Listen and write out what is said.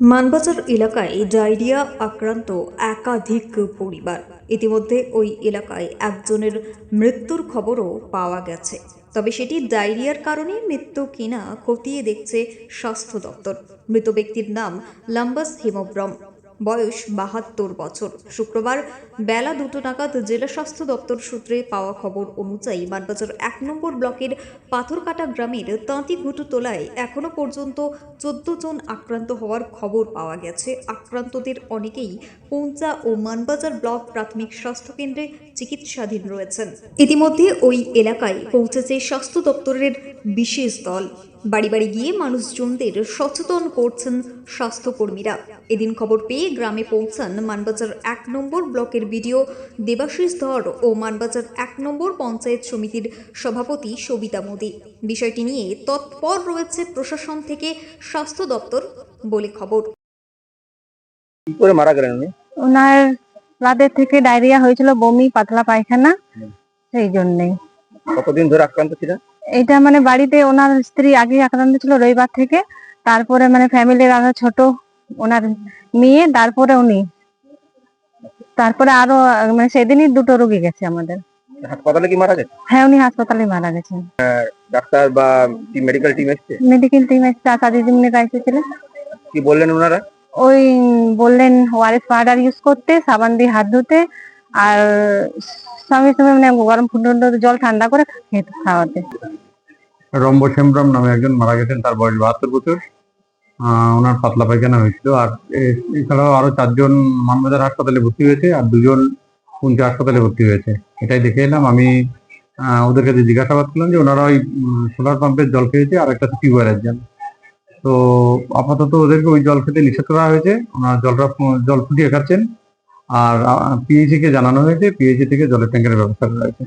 মানবাজার এলাকায় ডায়রিয়া আক্রান্ত একাধিক পরিবার। ইতিমধ্যে ওই এলাকায় একজনের মৃত্যুর খবরও পাওয়া গেছে। তবে সেটি ডায়রিয়ার কারণে মৃত্যু কিনা খতিয়ে দেখছে স্বাস্থ্য দপ্তর। মৃত ব্যক্তির নাম লাম্বাস হিমব্রম। বয়স বাহাত্তর বছর। শুক্রবার বেলা দুটো নাগাদ জেলা স্বাস্থ্য দপ্তর সূত্রে পাওয়া খবর অনুযায়ী মানবাজার এক নম্বর ব্লকের পাথরকাটা গ্রামের তাঁতি ঘুটু তোলায় এখনও পর্যন্ত চোদ্দ জন আক্রান্ত হওয়ার খবর পাওয়া গেছে। আক্রান্তদের অনেকেই পৌঁচা ও মানবাজার ব্লক প্রাথমিক স্বাস্থ্যকেন্দ্রে চিকিৎসাধীন রয়েছেন। ইতিমধ্যে ওই এলাকায় পৌঁছেছে স্বাস্থ্য দপ্তরের বিশেষ দল। বাড়ি বাড়ি গিয়ে মানুষজনদের সচেতন করছেন স্বাস্থ্যকর্মীরা। এদিন খবর পেয়ে গ্রামে পৌঁছান মানবাজার এক নম্বর ব্লকের বিডিও দেবাশিস ধর ও মানবাজার এক নম্বর পঞ্চায়েত সমিতির সভাপতি সবিতা মোদী। বিষয়টি নিয়ে তৎপর রয়েছে প্রশাসন থেকে স্বাস্থ্য দপ্তর বলে খবর। কি করে মারা গেলেন উনি? ওনার রাতের থেকে ডায়রিয়া হয়েছিল বমি পাতলা পায়খানা সেই জন্যই। কতদিন ধরে আক্রান্ত ছিলেন? এটা মানে বাড়িতে ওনার স্ত্রী আগে আক্রান্ত ছিল রবিবার থেকে। তারপরে মানে ফ্যামিলির আরও ছোট ওনার মেয়ে তারপরে উনি। তারপরে আরও মানে সেদিনই দুটো রোগী গেছে আমাদের। হাসপাতালে কি মারা গেছে? হ্যাঁ উনি হাসপাতালে মারা গেছেন। ডাক্তার বা মেডিকেল টিম এসছে? মেডিকেল টিম এসে আশা দিদিমণিরা এসেছিলেন। কি বললেন ওনারা? ওই বললেন ওআরএস পাউডার ইউজ করতে সাবান দিয়ে হাত ধুতে আর সঙ্গে সঙ্গে মানে গরম ফুটন্ত জল ঠান্ডা করে খেতে খাওয়াতে। রম্ব শ্যামরাম নামে একজন মারা গেছেন, তার বয়স বাহাত্তর বছর। ওনার পাতলা পায়খানা হয়েছিল। আর এছাড়াও আরও চারজন মানবাজার হাসপাতালে ভর্তি হয়েছে আর দুজন পুঞ্চা হাসপাতালে ভর্তি হয়েছে। এটাই দেখে এলাম। আমি ওদের কাছে জিজ্ঞাসাবাদ করলাম যে ওনারা ওই সোলার পাম্পের জল খেয়েছে আর একটা টিউবওয়েলের জল তো আপাতত ওদেরকে ওই জল খেতে নিষেধ করা হয়েছে। ওনারা জলটা, জল ফুটিয়ে খাচ্ছেন। আর পিএইচি কে জানানো হয়েছে পিএইচি থেকে জলের ট্যাঙ্কের ব্যবস্থা করা হয়েছে।